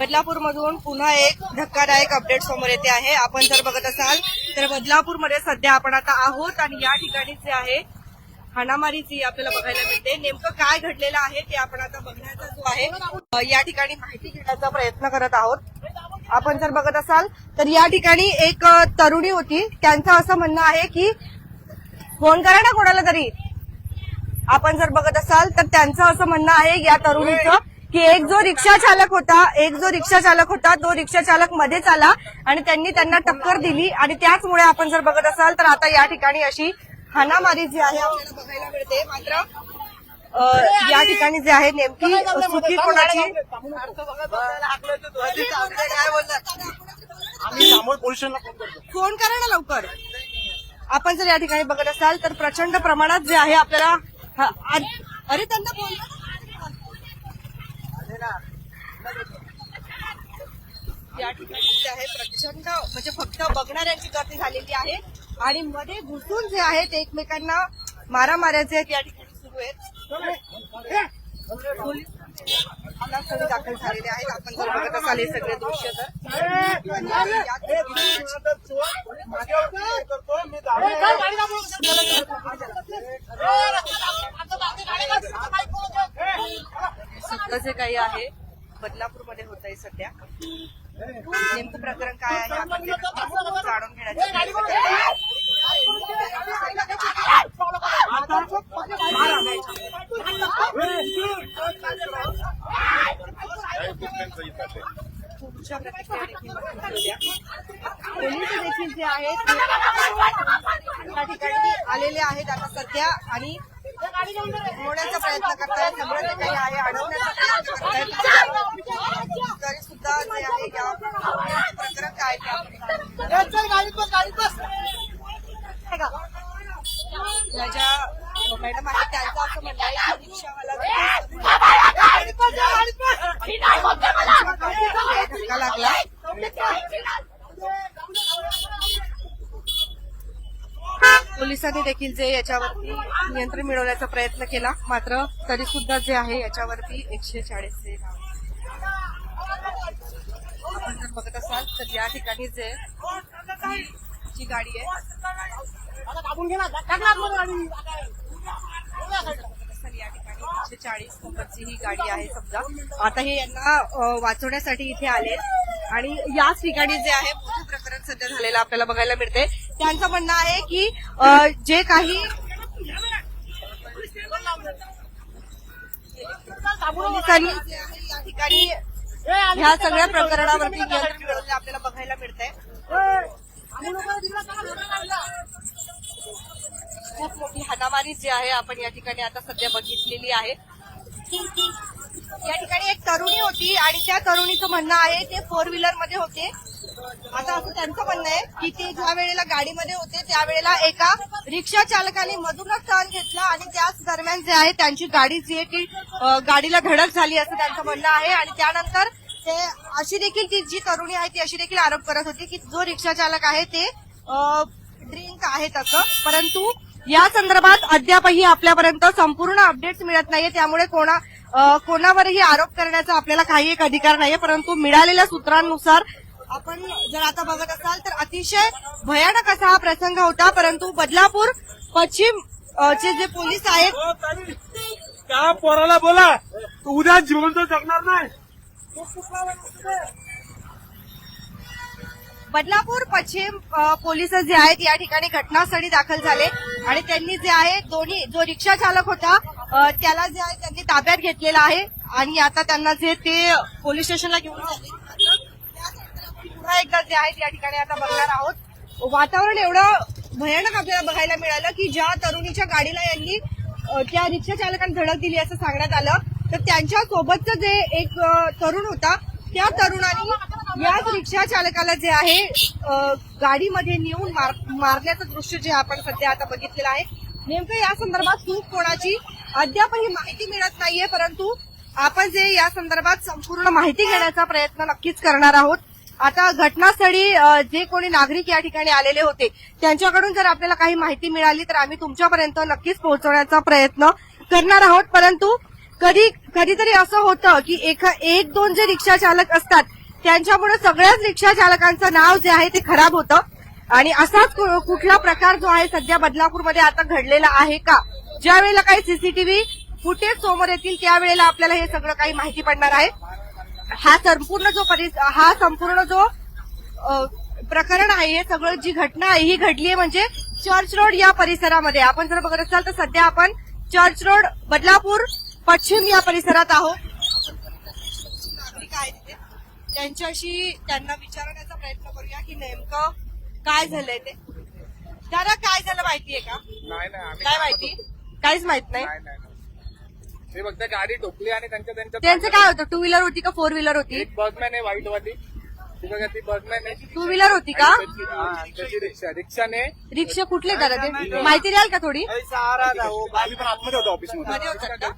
बदलापूरमधून पुन्हा एक धक्कादायक अपडेट समोर येते आहे. आपण जर बघत असाल तर बदलापूरमध्ये सध्या आपण आता आहोत आणि या ठिकाणी जे आहे हाणामारीची आपल्याला बघायला मिळते. नेमकं काय घडलेलं आहे ते आपण आता बघण्याचा जो आहे या ठिकाणी माहिती घेण्याचा प्रयत्न करत आहोत. आपण जर बघत असाल तर या ठिकाणी एक तरुणी होती. त्यांचं असं म्हणणं आहे की फोन करा ना कोणाला तरी. आपण जर बघत असाल तर त्यांचं असं म्हणणं आहे या तरुणीचं की एक जो रिक्षा चालक होता एक जो रिक्षा चालक होता तो रिक्षा चालक मध्येच आला आणि त्यांनी त्यांना टक्कर दिली आणि त्याचमुळे आपण जर बघत असाल तर आता या ठिकाणी अशी हाणामारी जी आहे आपल्याला बघायला मिळते मात्र या ठिकाणी जे आहे नेमकी चुकी कोणाची फोन करा ना लवकर आपण जर या ठिकाणी बघत असाल तर प्रचंड प्रमाणात जे आहे आपल्याला हा, अरे अरे त्यांना बोल या ठिकाणी जे आहे प्रचंड म्हणजे फक्त बघणाऱ्यांची गर्दी झालेली आहे आणि मध्ये घुसून जे आहेत ते एकमेकांना मारामाऱ्याचे या ठिकाणी सुरू आहेत पोलीस दाखल झालेले आहेत आपण जर बघत असाल हे सगळे दृश्य तर सगळं जे काही आहे. बदलापूरमध्ये होत आहे सध्या. नेमकं प्रकरण काय आहे? आपण जाणून घेण्याचा. पुढच्या प्रतिक्रिया देखील देखील जे आहेत ठिकाणी आलेले आहेत आता सध्या आणि होण्याचा प्रयत्न करतायत सगळं जे काही आहे अडवण्याचा प्रयत्न करतायत तरी सुद्धा जे आहे या प्रकरण काय ते आपण या ज्या मॅडम आहेत त्यांचं असं म्हणणं आहे की रिक्षावाला धक्का लागला पोलिसांनी देखील जे याच्यावरती नियंत्रण मिळवण्याचा प्रयत्न केला मात्र तरी सुद्धा जे आहे याच्यावरती एकशे चाळीस आपण जर बघत असाल तर या ठिकाणी जे जी गाडी आहे या ठिकाणी एकशे चाळीस नंबरची ही गाडी आहे समजा. आता हे यांना वाचवण्यासाठी इथे आले आणि याच ठिकाणी जे आहे मोठं प्रकरण सध्या झालेलं आपल्याला बघायला मिळते त्यांचं म्हणणं आहे की अ, जे काही पोलिसांनी जे आहे या ठिकाणी ह्या सगळ्या प्रकरणावरती नियंत्रण आपल्याला बघायला मिळतंय. खूप मोठी हाणामारी जी आहे आपण या ठिकाणी आता सध्या बघितलेली आहे. या ठिकाणी एक तरुणी होती आणि त्या तरुणीचं म्हणणं आहे ते फोर व्हीलरमध्ये होते. आता असं त्यांचं म्हणणं आहे की ते ज्या वेळेला गाडीमध्ये होते त्यावेळेला एका रिक्षा चालकाने मधूनच टर्न घेतला आणि त्याच दरम्यान जे आहे त्यांची गाडी जी आहे ती अ, गाडीला धडक झाली असं त्यांचं म्हणणं आहे. आणि त्यानंतर ते अशी देखील ती जी तरुणी आहे ती अशी देखील आरोप करत होती की जो रिक्षा चालक आहे ते ड्रिंक आहेत असं परंतु या संदर्भात अद्यापही आपल्यापर्यंत संपूर्ण अपडेट्स मिळत नाहीये. त्यामुळे कोणा अ, कोणावरही आरोप करण्याचा आपल्याला काही एक अधिकार नाहीये. परंतु मिळालेल्या सूत्रांनुसार आपण जर आता बघत असाल तर अतिशय भयानक असा हा प्रसंग होता परंतु बदलापूर पश्चिम चे जे पोलीस आहेत त्या पोराला बोला. तू उद्या जिवंत जगणार नाही. बदलापूर पश्चिम पोलीस जे आहेत या ठिकाणी घटनास्थळी दाखल झाले. आणि त्यांनी जे आहे दोन्ही जो रिक्षा चालक होता त्याला जे आहे त्यांनी ताब्यात घेतलेला आहे. आणि आता त्यांना जे ते पोलीस स्टेशनला घेऊन आले पुन्हा एकदा जे आहेत या ठिकाणी आता बघणार आहोत. वातावरण एवढं भयानक आपल्याला बघायला मिळालं की ज्या तरुणीच्या गाडीला यांनी त्या रिक्षा चालकांनी धडक दिली असं सांगण्यात आलं. तर त्यांच्या सोबतचं जे एक तरुण होता त्या तरुणाने याच रिक्षा चालकाला जे आहे गाडीमध्ये नेऊन मार- मारण्याचं दृश्य जे आपण सध्या आता बघितलेलं आहे. नेमकं या संदर्भात चूक कोणाची? अद्याप ही माहिती मिळत नाहीये परंतु आपण जे या संदर्भात संपूर्ण माहिती घेण्याचा प्रयत्न नक्कीच करणार आहोत. आता घटनास्थळी जे कोणी नागरिक या ठिकाणी आलेले होते त्यांच्याकडून जर आपल्याला काही माहिती मिळाली तर आम्ही तुमच्यापर्यंत नक्कीच पोहोचवण्याचा प्रयत्न करणार आहोत. परंतु कधी कधीतरी असं होतं की एका एक दोन जे रिक्षा चालक असतात त्यांच्यामुळे सगळ्याच रिक्षा चालकांचं नाव जे आहे ते खराब होतं. आणि असाच कुठला प्रकार जो आहे सध्या बदलापूरमध्ये आता घडलेला आहे का? ज्या वेळेला काही सीसीटीव्ही फुटेज समोर येतील त्यावेळेला आपल्याला हे सगळं काही माहिती पडणार आहे. हा संपूर्ण जो परिस हा संपूर्ण जो प्रकरण आहे हे सगळं जी घटना आहे ही घडली आहे म्हणजे चर्च रोड या परिसरामध्ये. आपण जर बघत असाल तर सध्या आपण चर्च रोड बदलापूर पश्चिम या परिसरात आहोत. नागरिक आहेत तिथे त्यांच्याशी त्यांना विचारण्याचा प्रयत्न करूया की नेमकं काय झालंय ते. दादा काय झालं माहितीये का? नाही नाही आम्ही काय माहिती? काहीच माहीत नाही. ते फक्त गाडी ठोकली आणि त्यांच्या त्यांच्या त्यांचं काय होतं? टू व्हीलर होती का फोर व्हीलर होती? एक बसमॅन आहे व्हाईट वाली ती बघा ती बसमॅन आहे. टू व्हीलर होती का? त्याची- हा, त्याची रिक्षा रिक्षाने रिक्षा कुठले दादा? ते माहिती द्याल का थोडी? आम्ही पण आतमध्ये होतो ऑफिसमध्ये होतात का?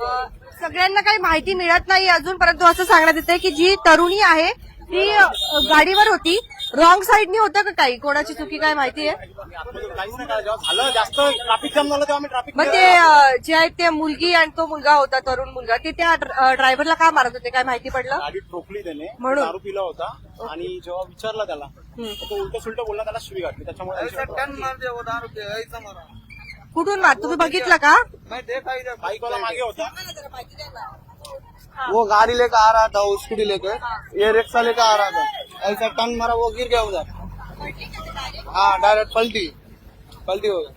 अ, सगळ्यांना काही माहिती मिळत नाही अजून परंतु असं सांगण्यात येते की जी तरुणी आहे ती अ, गाडीवर होती. रॉंग साईडनी होतं का काही? कोणाची चुकी काय माहिती आहे? काहीच नाही का जेव्हा झालं जास्त ट्रॅफिक जाम झालं तेव्हा आम्ही ट्रॅफिक मग ते अ, जे आहेत ते मुलगी आणि तो मुलगा होता तरुण मुलगा. ते त्या ड्रायव्हरला का मारत होते? काय माहिती पडलं? गाडी ठोकली त्याने. म्हणून? दारू पिला होता. आणि जेव्हा विचारला त्याला हम्म. तर तो उलट सुलट बोलला त्याला शिवी घातली. त्याच्यामुळे कुठून मार? तुम्ही बघितलं का? बाईकवाला मागे होता. वो गाड़ी लेकर आ रहा था स्कूटी लेकर ये रिक्शा लेकर आ रहा था। ऐसा टंग मारा वो गिर गया उधर। हाँ डायरेक्ट पलटी। पलटी हो गया।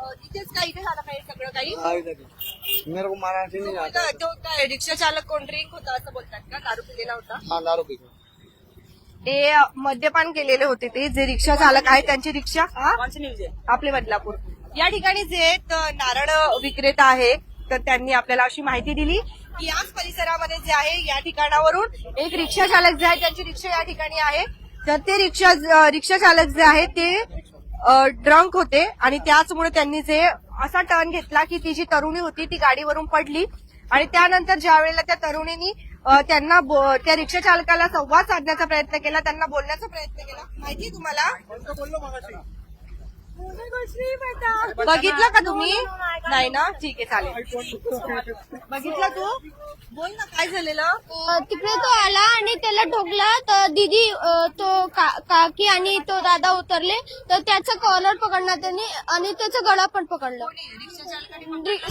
अ, इथेच काही इथे झालं काही सगळं काही? हाँ, इधर ही। मेरे को मारा नहीं आता. तो काय रिक्षा चालक कोण? ड्रिंक होता असं बोलतात का? दारू पिलेला होता? हाँ दारू पी के। ते मद्यपान केलेले होते ते. जे रिक्षा चालक आहेत त्यांची रिक्षा हा? आपले बदलापूर. या ठिकाणी जे नारळ विक्रेता आहे तर त्यांनी आपल्याला अशी माहिती दिली की याच परिसरामध्ये जे आहे या ठिकाणावरून एक रिक्षा चालक जे आहे त्यांची रिक्षा या ठिकाणी आहे. तर ते रिक्षा रिक्षा चालक जे आहे ते ड्रंक होते आणि त्याचमुळे त्यांनी जे असा टर्न घेतला की ती जी तरुणी होती ती गाडीवरून पडली. आणि त्यानंतर ज्या वेळेला त्या तरुणीनी त्यांना त्या रिक्षा चालकाला संवाद साधण्याचा प्रयत्न केला त्यांना बोलण्याचा प्रयत्न केला. माहिती तुम्हाला? बघितलं का तुम्ही? नाही ना? ठीक आहे चालेल. बघितलं तू? बोल ना काय झालेलं? तिकडे तो आला आणि त्याला ठोकला. तर दिदी तो का- काकी आणि तो दादा उतरले. तर त्याचा कॉलर पकडला त्यांनी आणि त्याचा गळा पण पकडला.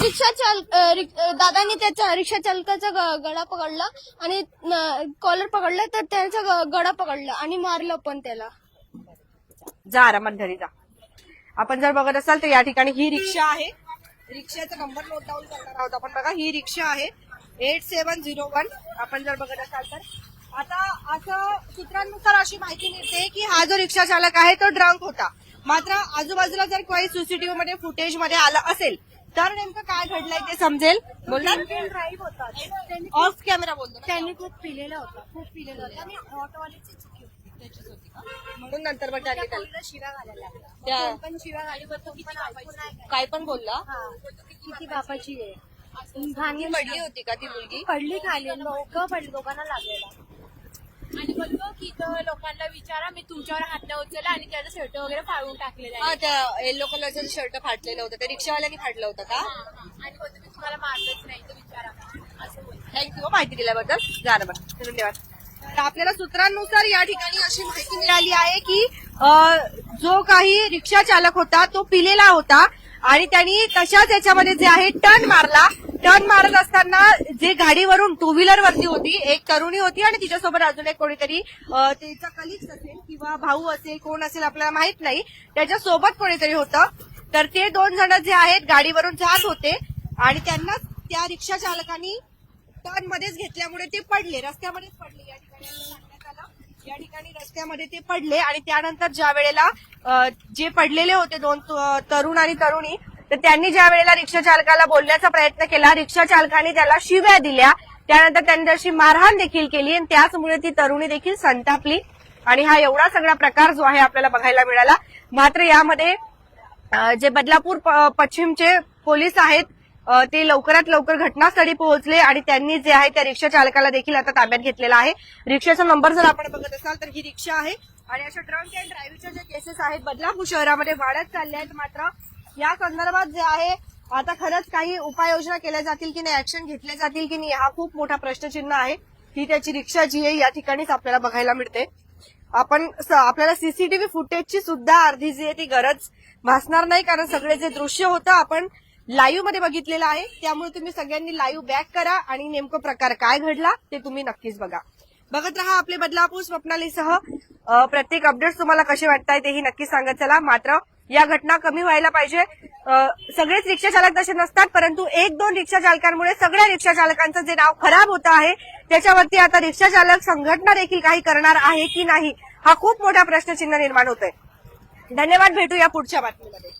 रिक्षा चाल अ, रिक- अ, दादानी त्याचा रिक्षा चालकाचा गळा पकडला. आणि कॉलर पकडला तर त्याचा गळा पकडला आणि मारलं पण त्याला. जा आरामात घरी जा. आपण जर बघत असाल तर या ठिकाणी ही रिक्षा आहे. रिक्षाचा नंबर नोट डाऊन करणार आहोत आपण. बघा ही रिक्षा आहे. एट सेवन झिरो वन आपण जर बघत असाल तर. आता असं सूत्रांनुसार अशी माहिती मिळते की हा जो रिक्षा चालक आहे तो ड्रंक होता. मात्र आजूबाजूला जर काही सीसीटीव्ही मध्ये फुटेजमध्ये आलं असेल तर नेमकं काय घडलंय ते समजेल? बोलणार? ऑफ कॅमेरा बोलतो. त्यांनी खूप पिलेला होता. खूप पिलेला होता. ऑटोवाल्याची त्याचीच होती का? म्हणून नंतर मग त्यांनी त्याला शिव्या घालायला त्या- पण शिव्या घाली काय? पण बोलला. किती बापाची आहे? ती पडली होती का ती मुलगी? पडली खाली लोक पडली दोघांना लागलेला. आणि बोलतो की तो लोकांना विचारा मी तुमच्यावर हात नाही उचलला आणि त्याचं शर्ट वगैरे फाडून टाकलेलं आहे. हा त्या येलो कलरचं शर्ट फाटलेलं होतं त्या रिक्षावाल्याने फाडलं होतं का? आणि बोलतो मी तुम्हाला मारलंच नाही तर विचारा. असं बोलतो. थँक्यू माहिती दिल्याबद्दल झालं बरं. धन्यवाद. तर आपल्याला सूत्रांनुसार या ठिकाणी अशी माहिती मिळाली आहे की जो काही रिक्षा चालक होता तो पिलेला होता आणि त्यांनी तशाच याच्यामध्ये जे आहे टर्न मारला. टर्न मारत असताना जे गाडीवरून टू व्हीलर वरती होती एक तरुणी होती आणि तिच्यासोबत अजून एक कोणीतरी तिचा कलिग्स असेल किंवा भाऊ असेल कोण असेल आपल्याला माहीत नाही. त्याच्यासोबत कोणीतरी होतं. तर ते दोन जण जे आहेत गाडीवरून जात होते आणि त्यांना त्या रिक्षा चालकांनी टर्न मध्येच घेतल्यामुळे ते पडले रस्त्यामध्येच पडले. या ठिकाणी रस्त्यामध्ये ते पडले आणि त्यानंतर ज्या वेळेला जे पडलेले होते दोन तरुण आणि तरुणी तर त्यांनी ज्या वेळेला रिक्षा चालकाला बोलण्याचा प्रयत्न केला रिक्षा चालकाने त्याला शिव्या दिल्या. त्यानंतर त्यांनी मारहाण देखील केली आणि त्याचमुळे ती तरुणी देखील संतापली. आणि हा एवढा सगळा प्रकार जो आहे आपल्याला बघायला मिळाला. मात्र यामध्ये जे बदलापूर प- पश्चिमचे पोलीस आहेत ते लवकरात लवकर घटनास्थळी पोहोचले आणि त्यांनी जे आहे त्या रिक्षा चालकाला देखील आता ताब्यात घेतलेला आहे. रिक्षाचा नंबर जर आपण बघत असाल तर ही रिक्षा आहे आणि अशा ड्रंक अँड ड्राईव्हच्या ज्या केसेस आहेत बदलापूर शहरामध्ये वाढत चालल्या आहेत मात्र या संदर्भात जे आहे आता खरंच काही उपाययोजना केल्या जातील की नाही ऍक्शन घेतल्या जातील की नाही हा खूप मोठा प्रश्नचिन्ह आहे. ही त्याची रिक्षा जी आहे या ठिकाणीच आपल्याला बघायला मिळते. आपण आपल्याला सीसीटीव्ही फुटेजची सुद्धा अर्धी जी आहे ती गरज भासणार नाही कारण सगळे जे दृश्य होतं आपण लाईव्हमध्ये बघितलेलं आहे. त्यामुळे तुम्ही सगळ्यांनी लाईव्ह बॅक करा आणि नेमकं प्रकार काय घडला ते तुम्ही नक्कीच बघा. बघत रहा आपले बदलापूर स्वप्नालीसह. प्रत्येक अपडेट्स तुम्हाला कसे वाटताय तेही नक्की सांगत चला. मात्र या घटना कमी व्हायला पाहिजे. सगळेच रिक्षा चालक तसे नसतात परंतु एक दोन रिक्षा चालकांमुळे सगळ्या रिक्षा चालकांचं जे नाव खराब होत आहे त्याच्यावरती आता रिक्षा चालक संघटना देखील काही करणार आहे की नाही हा खूप मोठा प्रश्नचिन्ह निर्माण होतोय. धन्यवाद. भेटू या पुढच्या बातमीमध्ये.